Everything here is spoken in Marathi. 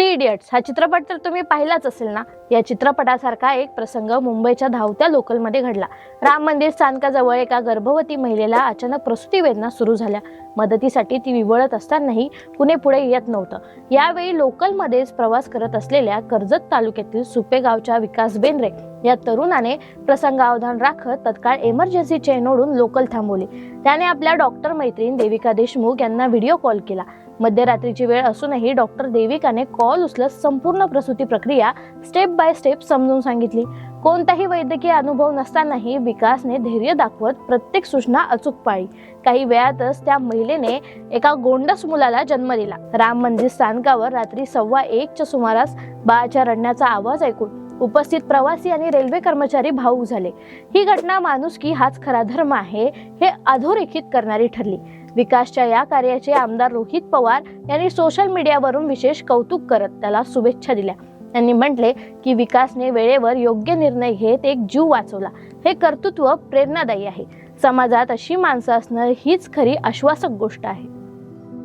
थ्री इडियट्स हा चित्रपट तर तुम्ही पाहिलाच असेल ना? या चित्रपटासारखा एक प्रसंग मुंबईच्या धावत्या लोकलमध्ये घडला. राम मंदिर स्थानकाजवळ एका गर्भवती महिलेला अचानक प्रसूती वेदना सुरू झाल्या. मदतीसाठी ती विवळत असतानाही कुणी पुढे येत नव्हतं. यावेळी लोकलमध्येच प्रवास करत असलेल्या कर्जत तालुक्यातील सुपे गावच्या विकास बेंद्रे या तरुणाने प्रसंगावधान राखत तत्काळ इमर्जन्सी चेन ओढून लोकल थांबवली. त्याने आपल्या डॉक्टर मैत्रीण देविका देशमुख यांना व्हिडिओ कॉल केला. मध्यरात्रीची वेळ असूनही डॉक्टर देविकाने कॉल उचलत संपूर्ण प्रसूती प्रक्रिया स्टेप बाय स्टेप समजून सांगितली. कोणताही वैद्यकीय अनुभव नसतानाही विकासने धैर्य दाखवत प्रत्येक सूचना अचूक पाळी काही वेळातच त्या महिलेने एका गोंडस मुलाला जन्म दिला. राम मंदिर स्थानकावर रात्री सव्वा एकच्या सुमारास बाळाच्या रडण्याचा आवाज ऐकून उपस्थित प्रवासी आणि रेल्वे कर्मचारी भाऊक झाले. ही घटना माणुसकी हाच खरा धर्म आहे हे अधोरेखित करणारी ठरली. विकासच्या या कार्याचे आमदार रोहित पवार यांनी सोशल मीडियावरून विशेष कौतुक करत त्याला शुभेच्छा दिल्या. त्यांनी म्हटले की विकासने वेळेवर योग्य निर्णय घेत एक जीव वाचवला. हे कर्तृत्व प्रेरणादायी आहे. समाजात अशी माणसं असणं हीच खरी आश्वासक गोष्ट आहे.